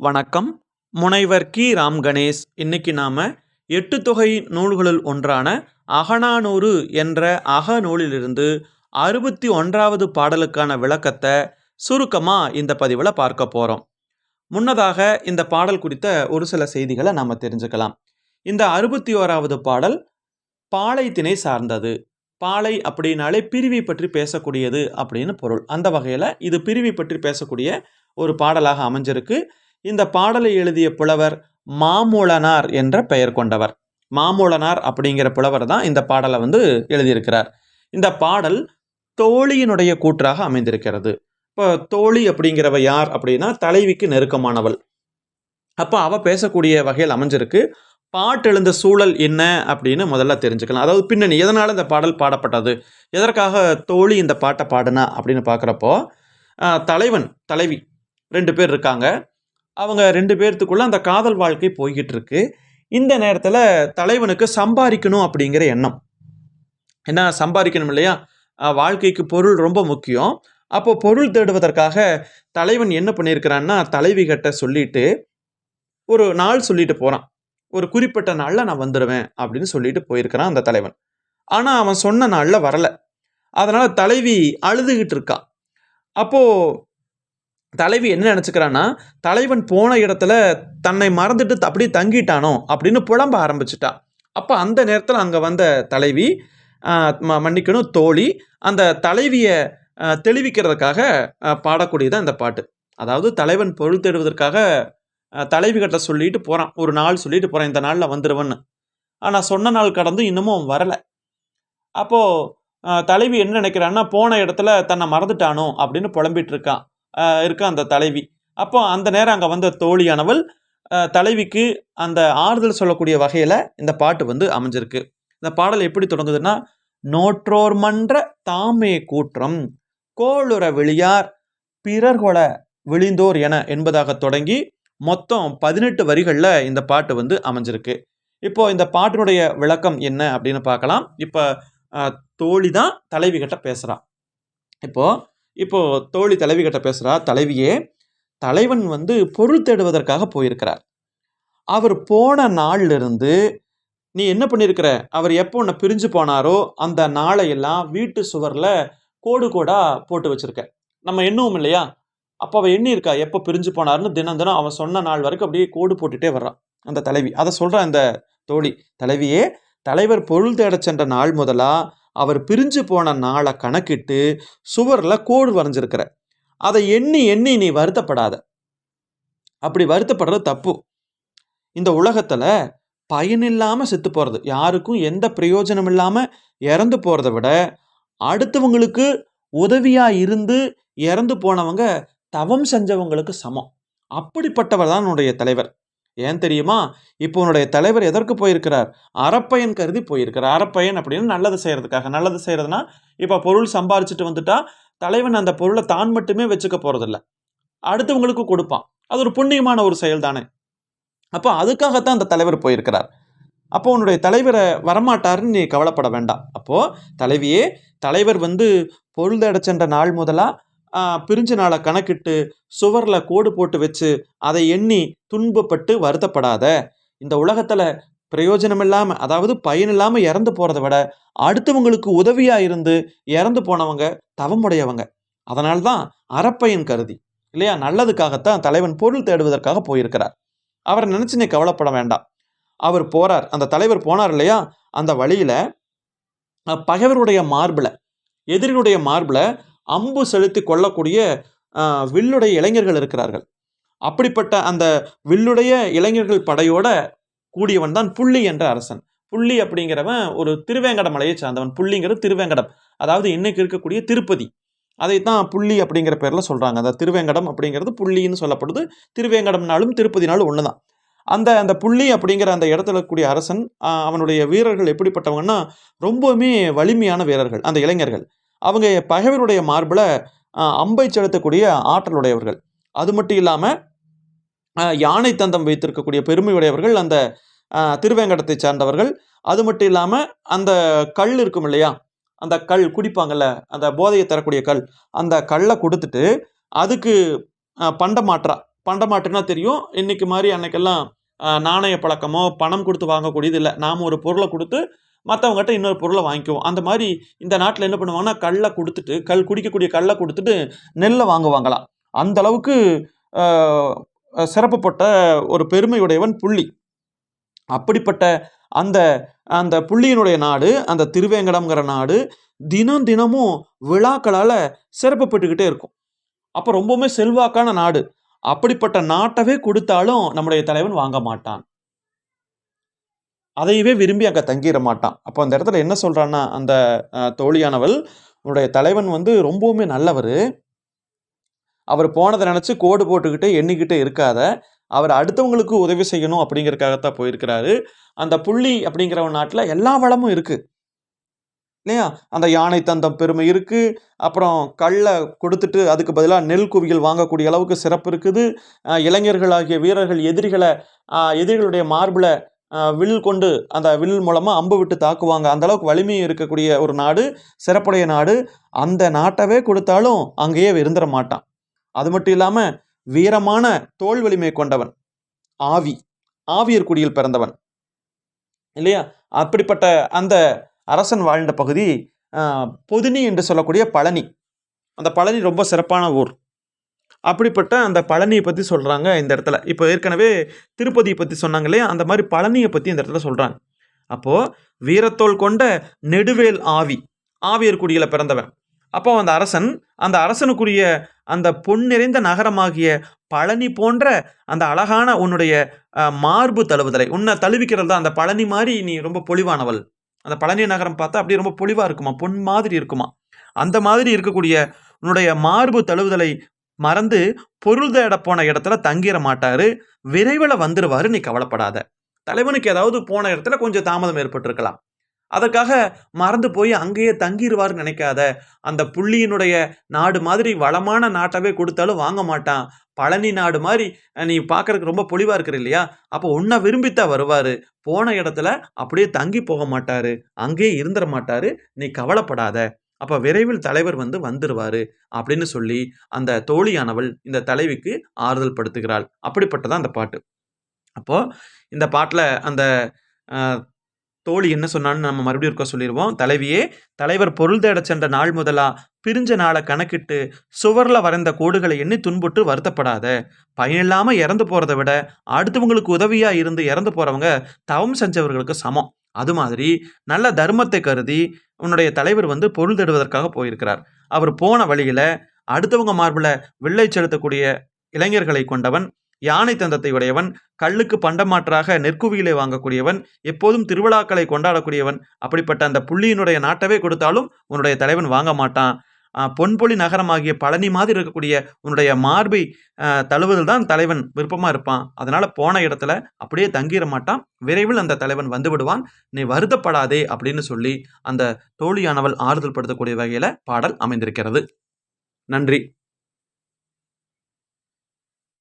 வணக்கம். முனைவர் கி. ராம் கணேஷ். இன்னைக்கு நாம் எட்டு தொகை நூல்களுள் ஒன்றான அகநானூறு என்ற அகநூலிலிருந்து அறுபத்தி ஒன்றாவது பாடலுக்கான விளக்கத்தை சுருக்கமாக இந்த பதிவில் பார்க்க போகிறோம் முன்னதாக இந்த பாடல் குறித்த ஒரு சில செய்திகளை நாம் தெரிஞ்சுக்கலாம். இந்த அறுபத்தி ஓராவது பாடல் பாளையத்தினை சார்ந்தது. பாலை அப்படின்னாலே பிரிவை பற்றி பேசக்கூடியது அப்படின்னு பொருள். அந்த வகையில் இது பிரிவை பற்றி பேசக்கூடிய ஒரு பாடலாக அமைஞ்சிருக்கு. இந்த பாடலை எழுதிய புலவர் மாமூலனார் என்ற பெயர் கொண்டவர். மாமூலனார் அப்படிங்கிற புலவர் தான் இந்த பாடலை வந்து எழுதியிருக்கிறார். இந்த பாடல் தோழியினுடைய கூற்றாக அமைந்திருக்கிறது. இப்போ தோழி அப்படிங்கிறவ யார் அப்படின்னா தலைவிக்கு நெருக்கமானவள். அப்போ அவ பேசக்கூடிய வகையில் அமைஞ்சிருக்கு. பாட்டு எழுந்த சூழல் என்ன அப்படின்னு முதல்ல தெரிஞ்சுக்கலாம். அதாவது பின்னணி எதனால் இந்த பாடல் பாடப்பட்டது? எதற்காக தோழி இந்த பாட்டை பாடுனா அப்படின்னு பார்க்குறப்போ தலைவன் தலைவி ரெண்டு பேர் இருக்காங்க. அவங்க ரெண்டு பேர்த்துக்குள்ள அந்த காதல் வாழ்க்கை போய்கிட்டு இருக்கு இந்த நேரத்தில் தலைவனுக்கு சம்பாதிக்கணும் அப்படிங்கிற எண்ணம். என்ன சம்பாதிக்கணும் இல்லையா? வாழ்க்கைக்கு பொருள் ரொம்ப முக்கியம். அப்போ பொருள் தேடுவதற்காக தலைவன் என்ன பண்ணியிருக்கிறான்னா தலைவி கிட்ட சொல்லிட்டு ஒரு நாள் சொல்லிட்டு போகிறான் ஒரு குறிப்பிட்ட நாளில் நான் வந்துடுவேன் அப்படின்னு சொல்லிட்டு போயிருக்கிறான் அந்த தலைவன். ஆனால் அவன் சொன்ன நாளில் வரலை. அதனால் தலைவி அழுதுகிட்டு இருக்கான் அப்போது தலைவி என்ன நினச்சிக்கிறான்னா தலைவன் போன இடத்துல தன்னை மறந்துட்டு அப்படியே தங்கிட்டானோ? அப்படின்னு புலம்ப ஆரம்பிச்சிட்டா. அப்போ அந்த நேரத்தில் அங்கே வந்த தலைவி ம- மன்னிக்கணும் தோழி அந்த தலைவியை தெளிவிக்கிறதுக்காக பாடக்கூடியதான் இந்த பாட்டு. அதாவது தலைவன் பொருள் தேடுவதற்காக ஆஹ், சொல்லிட்டு போகிறான் ஒரு நாள் சொல்லிட்டு போகிறேன் இந்த நாளில் வந்துடுவேன்னு ஆனால் சொன்ன நாள் கடந்து இன்னமும் அவன் வரலை. அப்போது தலைவி என்ன நினைக்கிறான்னா போன இடத்துல தன்னை மறந்துட்டானோ? அப்படின்னு புலம்பிட்டு இருக்கான் இருக்க அந்த தலைவி. அப்போ அந்த நேரம் அங்கே வந்த தோழியானவள் தலைவிக்கு அந்த ஆறுதல் சொல்லக்கூடிய வகையில் இந்த பாட்டு வந்து அமைஞ்சிருக்கு. இந்த பாடல் எப்படி தொடங்குதுன்னா நோற்றோர் மன்ற தாமே கூற்றம் கோளுற வெளியார் பிறர்கொல விழிந்தோர் என என்பதாக தொடங்கி மொத்தம் பதினெட்டு வரிகளில் இந்த பாட்டு வந்து அமைஞ்சிருக்கு. இப்போ இந்த பாட்டினுடைய விளக்கம் என்ன அப்படின்னு பார்க்கலாம். இப்போ தோழி தான் தலைவி கிட்ட இப்போது இப்போது தோழி தலைவி கிட்ட பேசுகிறா தலைவியே தலைவன் வந்து பொருள் தேடுவதற்காக போயிருக்கிறார். அவர் போன நாள்லேருந்து நீ என்ன பண்ணியிருக்கிற அவர் எப்போ உன்னை பிரிஞ்சு போனாரோ அந்த நாளையெல்லாம் வீட்டு சுவரில் கோடு கோடாக போட்டு வச்சுருக்க. நம்ம எண்ணுவோம் இல்லையா? அப்போ அவள் எண்ணியிருக்கா எப்போ பிரிஞ்சு போனாருன்னு தினம் தினம் அவன் சொன்ன நாள் வரைக்கும் அப்படியே கோடு போட்டுகிட்டே வர்றான் அந்த தலைவி. அதை சொல்கிற அந்த தோழி தலைவியே தலைவர் பொருள் தேடச் சென்ற நாள் முதலாக அவர் பிரிஞ்சு போன நாளை கணக்கிட்டு சுவரில் கோடு வரைஞ்சிருக்கிற அதை எண்ணி எண்ணி நீ வருத்தப்படாத. அப்படி வருத்தப்படுறது தப்பு. இந்த உலகத்தில் பயனில்லாமல் செத்து போகிறது யாருக்கும் எந்த பிரயோஜனம் இல்லாமல் இறந்து போகிறத விட அடுத்தவங்களுக்கு உதவியாக இருந்து இறந்து போனவங்க தவம் செஞ்சவங்களுக்கு சமம். அப்படிப்பட்டவர் தான் உன்னுடைய தலைவர். ஏன் தெரியுமா? இப்போ உன்னுடைய தலைவர் எதற்கு போயிருக்கிறார்? அறப்பயன் கருதி போயிருக்கிறார். அறப்பயன் அப்படின்னு நல்லது செய்கிறதுக்காக நல்லது செய்கிறதுனா இப்போ பொருள் சம்பாரிச்சிட்டு வந்துட்டா தலைவன் அந்த பொருளை தான் மட்டுமே வச்சுக்க போகிறதில்ல அடுத்தவங்களுக்கு கொடுப்பான். அது ஒரு புண்ணியமான ஒரு செயல் தானே அப்போ அதுக்காகத்தான் அந்த தலைவர் போயிருக்கிறார். அப்போ உன்னுடைய தலைவரை வரமாட்டாருன்னு நீ கவலைப்பட வேண்டாம். அப்போது தலைவியே தலைவர் வந்து பொருள் தேடச் சென்ற நாள் முதலாக பிரிஞ்ச நாளை கணக்கிட்டு சுவரில் கோடு போட்டு வச்சு அதை எண்ணி துன்பப்பட்டு வருத்தப்படாத. இந்த உலகத்தில் பிரயோஜனம் இல்லாமல் அதாவது பயன் இல்லாமல் இறந்து போகிறத விட அடுத்தவங்களுக்கு உதவியாக இருந்து இறந்து போனவங்க தவமுடையவங்க. அதனால்தான் அறப்பையன் கருதி இல்லையா? நல்லதுக்காகத்தான் தலைவன் பொருள் தேடுவதற்காக போயிருக்கிறார். அவரை நினச்சி நீ கவலைப்பட வேண்டாம். அவர் போறார். அந்த தலைவர் போனார் இல்லையா? அந்த வழியில் பகைவருடைய மார்பில் எதிரினுடைய மார்பில் அம்பு செலுத்தி கொள்ளக்கூடிய வில்லுடைய இளைஞர்கள் இருக்கிறார்கள். அப்படிப்பட்ட அந்த வில்லுடைய இளைஞர்கள் படையோட கூடியவன் தான் புள்ளி என்ற அரசன். புள்ளி அப்படிங்கிறவன் ஒரு திருவேங்கட மலையை சார்ந்தவன். புள்ளிங்கிறது திருவேங்கடம். அதாவது இன்னைக்கு இருக்கக்கூடிய திருப்பதி. அதைத்தான் புள்ளி அப்படிங்கிற பேரில் சொல்கிறாங்க அந்த திருவேங்கடம் அப்படிங்கிறது புள்ளின்னு சொல்லப்படுது. திருவேங்கடம்னாலும் திருப்பதினாலும் ஒன்று தான் அந்த அந்த புள்ளி அப்படிங்கிற அந்த இடத்துல இருக்கக்கூடிய அரசன் அவனுடைய வீரர்கள் எப்படிப்பட்டவங்கன்னா ரொம்பவுமே வலிமையான வீரர்கள். அந்த இளைஞர்கள். அவங்க பகைவருடைய மார்பில் அம்பை செலுத்தக்கூடிய ஆற்றலுடையவர்கள். அது மட்டும் இல்லாமல் யானை தந்தம் வைத்திருக்கக்கூடிய பெருமையுடையவர்கள் அந்த திருவேங்கடத்தை சார்ந்தவர்கள். அது மட்டும் இல்லாமல் அந்த கல் இருக்கும் இல்லையா? அந்த கல் குடிப்பாங்கள்ல அந்த போதையை தரக்கூடிய கல். அந்த கல்லை கொடுத்துட்டு அதுக்கு பண்டமாற்றா. பண்டமாற்றுனா தெரியும். இன்றைக்கு மாதிரி அன்னைக்கெல்லாம் நாணய பழக்கமோ பணம் கொடுத்து வாங்கக்கூடியது இல்லை. நாம் ஒரு பொருளை கொடுத்து மற்றவங்ககிட்ட இன்னொரு பொருளை வாங்கிக்குவோம். அந்த மாதிரி இந்த நாட்டில் என்ன பண்ணுவாங்கன்னா கல்லை கொடுத்துட்டு கல் குடிக்கக்கூடிய கல்லை கொடுத்துட்டு நெல்லை வாங்குவாங்களாம். அந்த அளவுக்கு சிறப்புப்பட்ட ஒரு பெருமையுடையவன் புள்ளி. அப்படிப்பட்ட அந்த அந்த புள்ளியினுடைய நாடு அந்த திருவேங்கடம்ங்கிற நாடு தினம் தினமும் விழாக்களால் சிறப்புப்பட்டுக்கிட்டே இருக்கும். அப்போ ரொம்பவுமே செல்வாக்கான நாடு. அப்படிப்பட்ட நாட்டவே கொடுத்தாலும் நம்முடைய தலைவன் வாங்க மாட்டான். அதையவே விரும்பி அங்கே தங்கிட மாட்டான் அப்போ அந்த இடத்துல என்ன சொல்கிறான்னா அந்த தோழியானவள் உன்னுடைய தலைவன் வந்து ரொம்பவுமே நல்லவர். அவர் போனதை நினச்சி கோடு போட்டுக்கிட்டே எண்ணிக்கிட்டே இருக்காத. அவர் அடுத்தவங்களுக்கு உதவி செய்யணும் அப்படிங்கிறதுக்காகத்தான் போயிருக்கிறாரு. அந்த புள்ளி அப்படிங்கிற நாட்டில் எல்லா வளமும் இருக்குது இல்லையா? அந்த யானை தந்தம் பெருமை இருக்குது அப்புறம் கல்லை கொடுத்துட்டு அதுக்கு பதிலாக நெல் குவியல் வாங்கக்கூடிய அளவுக்கு சிறப்பு இருக்குது. இளைஞர்கள் இளைஞர்களாகிய வீரர்கள் எதிரிகளை எதிரிகளுடைய மார்பில் வில் கொண்டு அந்த வில் மூலமாக அம்பு விட்டு தாக்குவாங்க. அந்த அளவுக்கு வலிமை இருக்கக்கூடிய ஒரு நாடு சிறப்புடைய நாடு. அந்த நாட்டவே கொடுத்தாலும் அங்கேயே இருந்துட மாட்டான். அது மட்டும் இல்லாமல் வீரமான தோல் வலிமை கொண்டவன் ஆவி ஆவியர் குடியில் பிறந்தவன். இல்லையா? அப்படிப்பட்ட அந்த அரசன் வாழ்ந்த பகுதி பொதினி என்று சொல்லக்கூடிய பழனி. அந்த பழனி ரொம்ப சிறப்பான ஊர். அப்படிப்பட்ட அந்த பழனியை பற்றி சொல்கிறாங்க இந்த இடத்துல. இப்போ ஏற்கனவே திருப்பதியை பற்றி சொன்னாங்க இல்லையா? அந்த மாதிரி பழனியை பற்றி இந்த இடத்துல சொல்கிறாங்க அப்போது வீரத்தோல் கொண்ட நெடுவேல் ஆவி ஆவியர் குடியில் பிறந்தவன். அப்போ அந்த அரசன் அந்த அரசனுக்குரிய அந்த பொன் நிறைந்த நகரமாகிய பழனி போன்ற அந்த அழகான உன்னுடைய மார்பு தழுவுதலை உன்னை தழுவிக்கிறது தான் அந்த பழனி மாதிரி நீ ரொம்ப பொலிவானவள். அந்த பழனி நகரம் பார்த்தா அப்படியே ரொம்ப பொலிவாக இருக்குமா? பொன் மாதிரி இருக்குமா? அந்த மாதிரி இருக்கக்கூடிய உன்னுடைய மார்பு தழுவுதலை மறந்து பொருள் தேட போன இடத்துல தங்கிட மாட்டாரு விரைவில் வந்துடுவாரு நீ கவலைப்படாத. தலைவனுக்கு ஏதாவது போன இடத்துல கொஞ்சம் தாமதம் ஏற்பட்டிருக்கலாம். அதற்காக மறந்து போய் அங்கேயே தங்கிடுவார்னு நினைக்காத. அந்த புள்ளியினுடைய நாடு மாதிரி வளமான நாட்டவே கொடுத்தாலும் வாங்க மாட்டான். பழனி நாடு மாதிரி நீ பார்க்கறதுக்கு ரொம்ப பொலிவாக இருக்கிற இல்லையா? அப்போ உன்னை விரும்பித்தான் வருவார். போன இடத்துல அப்படியே தங்கி போக மாட்டார். அங்கேயே இருந்துட மாட்டார். நீ கவலைப்படாத. அப்ப விரைவில் தலைவர் வந்து வந்துருவாரு அப்படின்னு சொல்லி அந்த தோழியானவள் இந்த தலைவிக்கு ஆறுதல் படுத்துகிறாள். அப்படிப்பட்டதான் அந்த பாட்டு. அப்போ இந்த பாட்டில் அந்த தோழி என்ன சொன்னான்னு நம்ம மறுபடியும் இருக்க சொல்லிடுவோம் தலைவியே தலைவர் பொருள் தேடச் சென்ற நாள் முதலா பிரிஞ்ச நாளை கணக்கிட்டு சுவரில் வரைந்த கோடுகளை எண்ணி துன்புற்று வருத்தப்படாத. பயனில்லாமல் இறந்து போகிறத விட அடுத்தவங்களுக்கு உதவியாக இருந்து இறந்து போகிறவங்க தவம் செஞ்சவர்களுக்கு சமம். அது மாதிரி நல்ல தர்மத்தை கருதி உன்னுடைய தலைவர் வந்து பொருள் தேடுவதற்காக போயிருக்கிறார். அவர் போன வழியில் அடுத்தவங்க மார்பில் வில்லை செலுத்தக்கூடிய இளைஞர்களை கொண்டவன் யானை தந்தத்தை உடையவன் கல்லுக்கு பண்டமாற்றாக நெற்குவியிலே வாங்கக்கூடியவன் எப்போதும் திருவிழாக்களை கொண்டாடக்கூடியவன் அப்படிப்பட்ட அந்த புள்ளியினுடைய நாட்டவே கொடுத்தாலும் உன்னுடைய தலைவன் வாங்க மாட்டான். பொன்பொழி நகரமாகிய பழனி மாதிரி இருக்கக்கூடிய உன்னுடைய மார்பை தழுவதில் தழுவுதல் தான் தலைவன் விருப்பமாக இருப்பான். அதனால் போன இடத்துல அப்படியே தங்கிட மாட்டான். விரைவில் அந்த தலைவன் வந்து விடுவான். நீ வருத்தப்படாதே அப்படின்னு சொல்லி அந்த தோழியானவள் ஆறுதல் படுத்தக்கூடிய வகையில் பாடல் அமைந்திருக்கிறது. நன்றி.